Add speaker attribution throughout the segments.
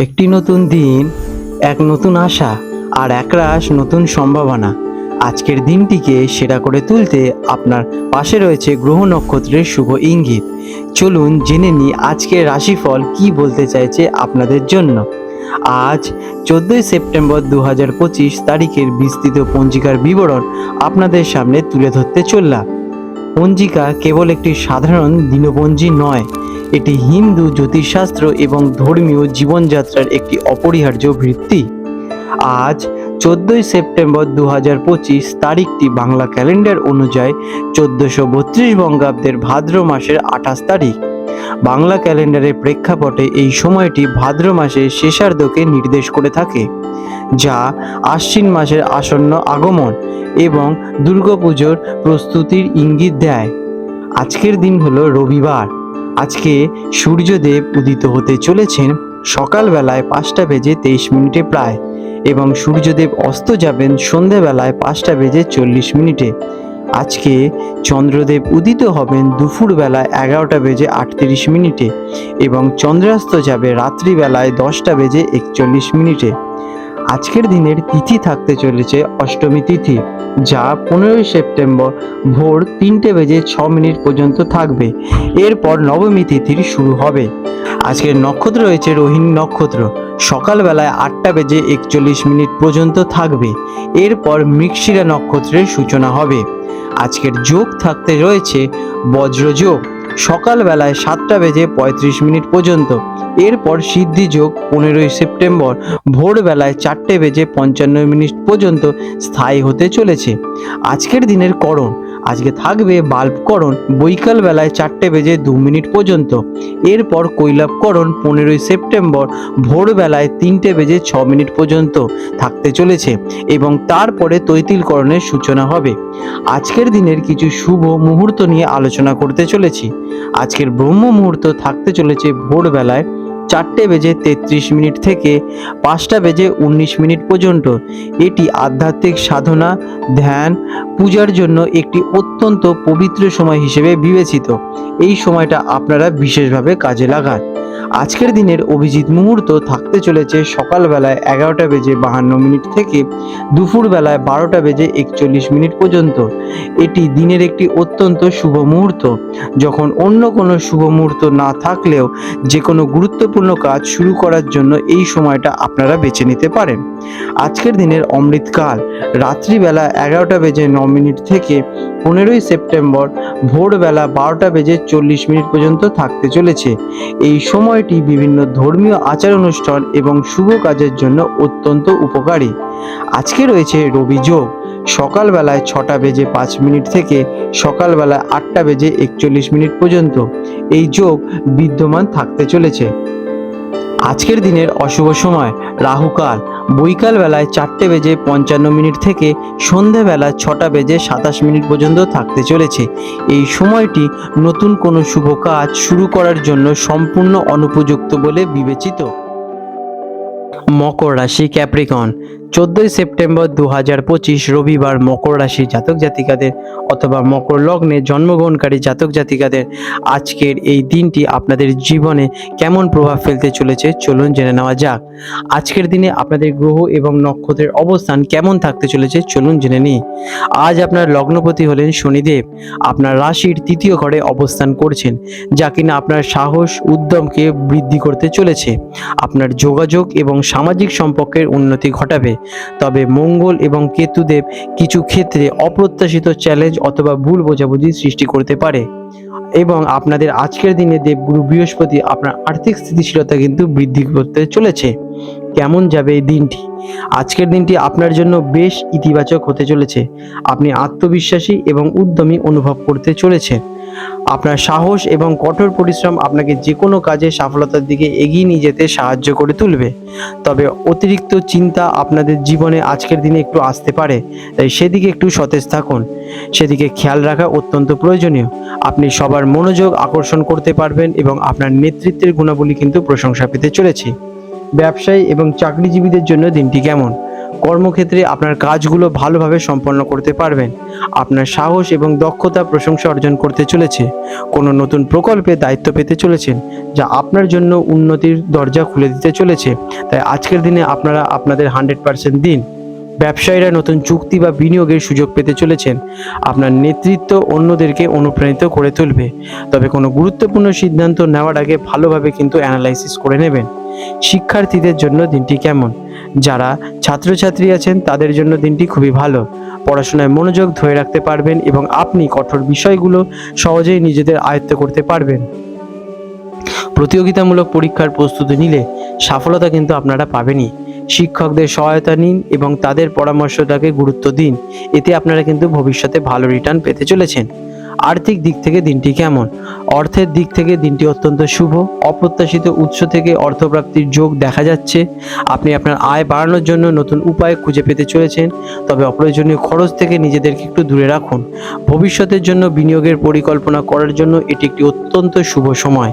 Speaker 1: একটি নতুন দিন, এক নতুন আশা আর একরাশ নতুন সম্ভাবনা। আজকের দিনটিকে সেরা করে তুলতে আপনার পাশে রয়েছে গ্রহ নক্ষত্রের শুভ ইঙ্গিত। চলুন জেনে নিই আজকের রাশিফল কি বলতে চাইছে আপনাদের জন্য। আজ, চোদ্দোই সেপ্টেম্বর দু হাজার পঁচিশ তারিখের বিস্তৃত পঞ্জিকার বিবরণ আপনাদের সামনে তুলে ধরতে চললাম। পঞ্জিকা কেবল একটি সাধারণ দিনপঞ্জি নয় এটি হিন্দু, জ্যোতিষশাস্ত্র এবং ধর্মীয় জীবনযাত্রার একটি অপরিহার্য ভিত্তি। আজ, চোদ্দোই সেপ্টেম্বর দু হাজার পঁচিশ তারিখটি বাংলা ক্যালেন্ডার অনুযায়ী চোদ্দোশো বত্রিশ বঙ্গাব্দের ভাদ্র মাসের আঠাশ তারিখ। বাংলা ক্যালেন্ডারের প্রেক্ষাপটে এই সময়টি ভাদ্র মাসের শেষার্ধকে নির্দেশ করে থাকে, যা আশ্বিন মাসের আসন্ন আগমন এবং দুর্গাপুজোর প্রস্তুতির ইঙ্গিত দেয়। আজকের দিন হলো রবিবার। আজকে সূর্যদেব উদিত হতে চলেছেন সকালবেলায় পাঁচটা বেজে তেইশ মিনিটে প্রায় এবং সূর্যদেব অস্ত যাবেন সন্ধেবেলায় পাঁচটা বেজে চল্লিশ মিনিটে। আজকে চন্দ্রদেব উদিত হবেন দুপুরবেলায় এগারোটা বেজে আটত্রিশ মিনিটে এবং চন্দ্রাস্ত যাবে রাত্রিবেলায় দশটা বেজে একচল্লিশ মিনিটে। আজকের দিনের তিথি থাকতে চলেছে অষ্টমী তিথি, যা পনেরোই সেপ্টেম্বর ভোর তিনটে বেজে ছ মিনিট পর্যন্ত থাকবে। এরপর নবমী তিথির শুরু হবে। আজকের নক্ষত্র রয়েছে রোহিণী নক্ষত্র। সকালবেলায় আটটা বেজে একচল্লিশ মিনিট পর্যন্ত থাকবে। এরপর মৃগশিরা নক্ষত্রের সূচনা হবে। আজকের যোগ থাকতে রয়েছে বজ্রযোগ। সকালবেলায় সাতটা বেজে পঁয়ত্রিশ মিনিট পর্যন্ত। এরপর সিদ্ধি যোগ পনেরোই সেপ্টেম্বর, ভোরবেলায় চারটে বেজে পঞ্চান্ন মিনিট পর্যন্ত স্থায়ী হতে চলেছে। আজকের দিনের করণ আজকে থাকবে বাল্বকরণ বৈকাল বেলায় চারটে বেজে দু মিনিট পর্যন্ত। এরপর কৈলাপকরণ পনেরোই সেপ্টেম্বর ভোরবেলায় তিনটে বেজে ছ মিনিট পর্যন্ত থাকতে চলেছে এবং তারপরে তৈতিলকরণের সূচনা হবে। আজকের দিনের কিছু শুভ মুহূর্ত নিয়ে আলোচনা করতে চলেছি। আজকের ব্রহ্ম মুহূর্ত থাকতে চলেছে ভোরবেলায় চারটে বেজে তেত্রিশ মিনিট থেকে পাঁচটা বেজে উনিশ মিনিট পর্যন্ত। এটি আধ্যাত্মিক সাধনা, ধ্যান, পূজার জন্য একটি অত্যন্ত পবিত্র সময় হিসেবে বিবেচিত। এই সময়টা আপনারা বিশেষভাবে কাজে লাগান। আজকের দিনের অভিজিৎ মুহূর্ত থাকতে চলেছে সকালবেলায় এগারোটা বেজে বাহান্ন মিনিট থেকে দুপুরবেলায় বারোটা বেজে একচল্লিশ মিনিট পর্যন্ত। এটি দিনের একটি অত্যন্ত শুভ মুহূর্ত। যখন অন্য কোনো শুভ মুহূর্ত না থাকলেও যে কোনো গুরুত্বপূর্ণ কাজ শুরু করার জন্য এই সময়টা আপনারা বেছে নিতে পারেন। আজকের দিনের অমৃতকাল। রাত্রিবেলা এগারোটা বেজে ন মিনিট থেকে পনেরোই সেপ্টেম্বর ভোরবেলা বারোটা বেজে চল্লিশ মিনিট পর্যন্ত থাকতে চলেছে। এই সময়টি বিভিন্ন ধর্মীয় আচার অনুষ্ঠান এবং শুভ কাজের জন্য অত্যন্ত উপকারী। আজকে রয়েছে রবি যোগ। সকালবেলায় ছটা বেজে পাঁচ মিনিট থেকে সকালবেলায় আটটা বেজে একচল্লিশ মিনিট পর্যন্ত এই যোগ বিদ্যমান থাকতে চলেছে। আজকের দিনের অশুভ সময়, রাহুকাল। বৈকাল বেলায় চারটে বেজে পঞ্চান্ন মিনিট থেকে সন্ধেবেলা ছটা বেজে সাতাশ মিনিট পর্যন্ত থাকতে চলেছে। এই সময়টি নতুন কোনো শুভ কাজ শুরু করার জন্য সম্পূর্ণ অনুপযুক্ত বলে বিবেচিত। মকর রাশি ক্যাপ্রিকন চোদ্দোই সেপ্টেম্বর দু হাজার পঁচিশ রবিবার মকর রাশি জাতক জাতিকাদের অথবা মকর লগ্নে জন্মগ্রহণকারী জাতক জাতিকাদের আজকের এই দিনটি আপনাদের জীবনে কেমন প্রভাব ফেলতে চলেছে চলুন জেনে নেওয়া যাক। আজকের দিনে আপনাদের গ্রহ এবং নক্ষত্রের অবস্থান কেমন থাকতে চলেছে চলুন জেনে নিই। আজ আপনার লগ্নপতি হলেন শনিদেব। আপনার রাশির তৃতীয় ঘরে অবস্থান করছেন, যা কিনা আপনার সাহস, উদ্যমকে বৃদ্ধি করতে চলেছে। আপনার যোগাযোগ এবং সামাজিক সম্পর্কের উন্নতি ঘটাবে। তবে মঙ্গল এবং কেতুদেব কিছু ক্ষেত্রে অপ্রত্যাশিত চ্যালেঞ্জ অথবা ভুল বোঝাবুঝি সৃষ্টি করতে পারে। এবং আপনাদের আজকের দিনে দেবগুরু বৃহস্পতি আপনার আর্থিক স্থিতিশীলতা কিন্তু বৃদ্ধি করতে চলেছে। কেমন যাবে এই দিনটি? আজকের দিনটি আপনার জন্য বেশ ইতিবাচক হতে চলেছে। আপনি আত্মবিশ্বাসী এবং উদ্যমী অনুভব করতে চলেছেন। আপনার সাহস এবং কঠোর পরিশ্রম আপনাকে যে কোনো কাজে সফলতার দিকে এগিয়ে নিয়ে যেতে সাহায্য করে তুলবে। তবে অতিরিক্ত চিন্তা আপনাদের জীবনে আজকের দিনে একটু আসতে পারে, তাই সেদিকে একটু সতেজ থাকুন। সেদিকে খেয়াল রাখা অত্যন্ত প্রয়োজনীয়। আপনি সবার মনোযোগ আকর্ষণ করতে পারবেন এবং আপনার নেতৃত্বের গুণাবলী কিন্তু প্রশংসা পেতে চলেছে। ব্যবসায়ী এবং চাকরিজীবীদের জন্য দিনটি কেমন? কর্মক্ষেত্রে আপনার কাজগুলো ভালোভাবে সম্পন্ন করতে পারবেন। আপনার সাহস এবং দক্ষতা প্রশংসা অর্জন করতে চলেছে। কোনো নতুন প্রকল্পে দায়িত্ব পেতে চলেছেন, যা আপনার জন্য উন্নতির দরজা খুলে দিতে চলেছে। তাই আজকের দিনে আপনারা আপনাদের হান্ড্রেড পার্সেন্ট দিন। ব্যবসায়ীরা নতুন চুক্তি বা বিনিয়োগের সুযোগ পেতে চলেছেন। আপনার নেতৃত্ব অন্যদেরকে অনুপ্রাণিত করে তুলবে। তবে কোনো গুরুত্বপূর্ণ সিদ্ধান্ত নেওয়ার আগে ভালোভাবে কিন্তু অ্যানালাইসিস করে নেবেন। শিক্ষার্থীদের জন্য দিনটি কেমন? যারা ছাত্রছাত্রী আছেন, তাদের জন্য দিনটি খুবই ভালো। পড়াশোনায় মনোযোগ ধরে রাখতে পারবেন এবং আপনি কঠোর বিষয়গুলো সহজেই নিজেদের আয়ত্ত করতে পারবেন। প্রতিযোগিতামূলক পরীক্ষার প্রস্তুতি নিলে সফলতা কিন্তু আপনারা পাবেনই। শিক্ষকদের সহায়তা নিন এবং তাদের পরামর্শটাকে গুরুত্ব দিন। এতে আপনারা কিন্তু ভবিষ্যতে ভালো রিটার্ন পেতে চলেছেন। আর্থিক দিক থেকে দিনটি কেমন? অর্থের দিক থেকে দিনটি অত্যন্ত শুভ। অপ্রত্যাশিত উৎস থেকে অর্থপ্রাপ্তির যোগ দেখা যাচ্ছে। আপনি আপনার আয় বাড়ানোর জন্য নতুন উপায় খুঁজে পেতে চলেছেন। তবে অপ্রয়োজনীয় খরচ থেকে নিজেদেরকে একটু দূরে রাখুন। ভবিষ্যতের জন্য বিনিয়োগের পরিকল্পনা করার জন্য এটি একটি অত্যন্ত শুভ সময়।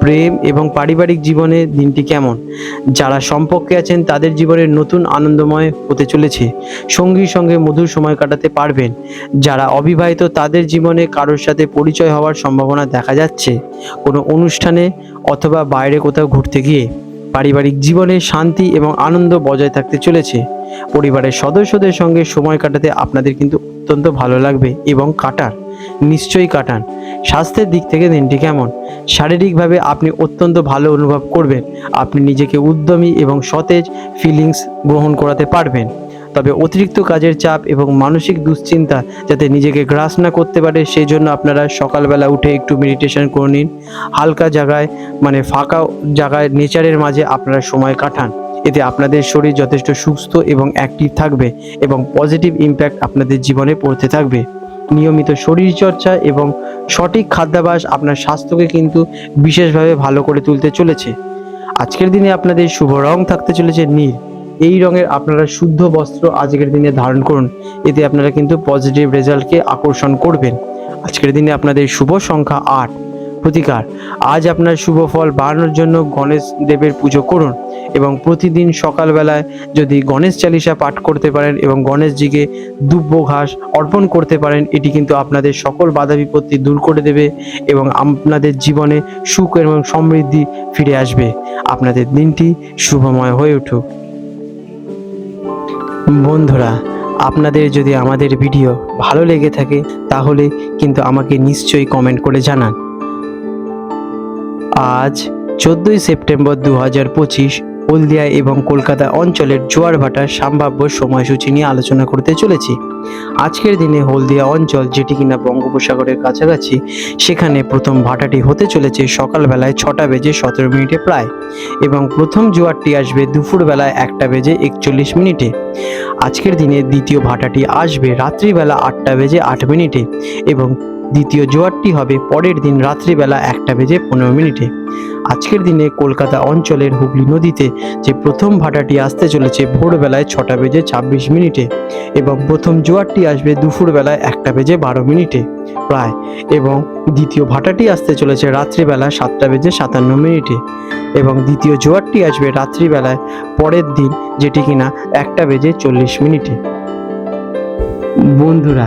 Speaker 1: প্রেম এবং পারিবারিক জীবনে দিনটি কেমন? যারা সম্পর্কে আছেন, তাদের জীবনের নতুন আনন্দময় হতে চলেছে। সঙ্গীর সঙ্গে মধুর সময় কাটাতে পারবেন। যারা অবিবাহিত, তাদের জীবনে কারোর সাথে পরিচয় হওয়ার সম্ভাবনা দেখা যাচ্ছে। কোনো অনুষ্ঠানে অথবা বাইরে কোথাও ঘুরতে গিয়ে পারিবারিক জীবনে শান্তি এবং আনন্দ বজায় থাকতে চলেছে। পরিবারের সদস্যদের সঙ্গে সময় কাটাতে আপনাদের কিন্তু অত্যন্ত ভালো লাগবে এবং কাটান নিশ্চয়ই কাটান। স্বাস্থ্যের দিক থেকে দিনটি কেমন? শারীরিকভাবে আপনি অত্যন্ত ভালো অনুভব করবেন। আপনি নিজেকে উদ্যমী এবং সতেজ ফিলিংস গ্রহণ করাতে পারবেন। তবে অতিরিক্ত কাজের চাপ এবং মানসিক দুশ্চিন্তা যাতে নিজেকে গ্রাস না করতে পারে সেই জন্য আপনারা সকালবেলা উঠে একটু মেডিটেশন করে নিন। হালকা জায়গায় মানে ফাঁকা জায়গায়, নেচারের মাঝে আপনারা সময় কাটান। এতে আপনাদের শরীর যথেষ্ট সুস্থ এবং অ্যাক্টিভ থাকবে এবং পজিটিভ ইম্প্যাক্ট আপনাদের জীবনে পড়তে থাকবে। নিয়মিত শরীরচর্চা এবং সঠিক খাদ্যাভ্যাস আপনার স্বাস্থ্যকে কিন্তু বিশেষভাবে ভালো করে তুলতে চলেছে। আজকের দিনে আপনাদের শুভ রং থাকতে চলেছে নীল। এই রঙের আপনারা শুদ্ধ বস্ত্র আজকের দিনে ধারণ করুন। এতে আপনারা কিন্তু পজিটিভ রেজাল্টকে আকর্ষণ করবেন। আজকের দিনে আপনাদের শুভ সংখ্যা আট। প্রতিকার। আজ আপনার শুভ ফল বাড়ানোর জন্য গণেশ দেবের পুজো করুন এবং প্রতিদিন সকালবেলায় যদি গণেশ চালিসা পাঠ করতে পারেন এবং গণেশজিকে দুব্য ঘাস অর্পণ করতে পারেন, এটি কিন্তু আপনাদের সকল বাধা বিপত্তি দূর করে দেবে এবং আপনাদের জীবনে সুখ এবং সমৃদ্ধি ফিরে আসবে। আপনাদের দিনটি শুভময় হয়ে উঠুক। বন্ধুরা, আপনাদের যদি আমাদের ভিডিও ভালো লেগে থাকে, তাহলে কিন্তু আমাকে নিশ্চয়ই কমেন্ট করে জানান। আজ চোদ্দই সেপ্টেম্বর দু হাজার পঁচিশ হলদিয়া এবং কলকাতা অঞ্চলের জোয়ার ভাটার সম্ভাব্য সময়সূচি নিয়ে আলোচনা করতে চলেছি। আজকের দিনে হলদিয়া অঞ্চল, যেটি কিনা বঙ্গোপসাগরের কাছাকাছি, সেখানে প্রথম ভাটাটি হতে চলেছে সকালবেলায় ছটা বেজে সতেরো মিনিটে প্রায় এবং প্রথম জোয়ারটি আসবে দুপুরবেলায় একটা বেজে একচল্লিশ মিনিটে। আজকের দিনে দ্বিতীয় ভাটাটি আসবে রাত্রিবেলা আটটা বেজে আট মিনিটে এবং দ্বিতীয় জোয়ারটি হবে পরের দিন রাত্রিবেলা একটা বেজে পনেরো মিনিটে। আজকের দিনে কলকাতা অঞ্চলের হুগলি নদীতে যে প্রথম ভাটাটি আসতে চলেছে ভোরবেলায় ছটা বেজে ছাব্বিশ মিনিটে এবং প্রথম জোয়ারটি আসবে দুপুরবেলায় একটা বেজে বারো মিনিটে প্রায় এবং দ্বিতীয় ভাটাটি আসতে চলেছে রাত্রিবেলা সাতটা বেজে সাতান্ন মিনিটে এবং দ্বিতীয় জোয়ারটি আসবে রাত্রিবেলায় পরের দিন, যেটি কিনা একটা বেজে চল্লিশ মিনিটে। বন্ধুরা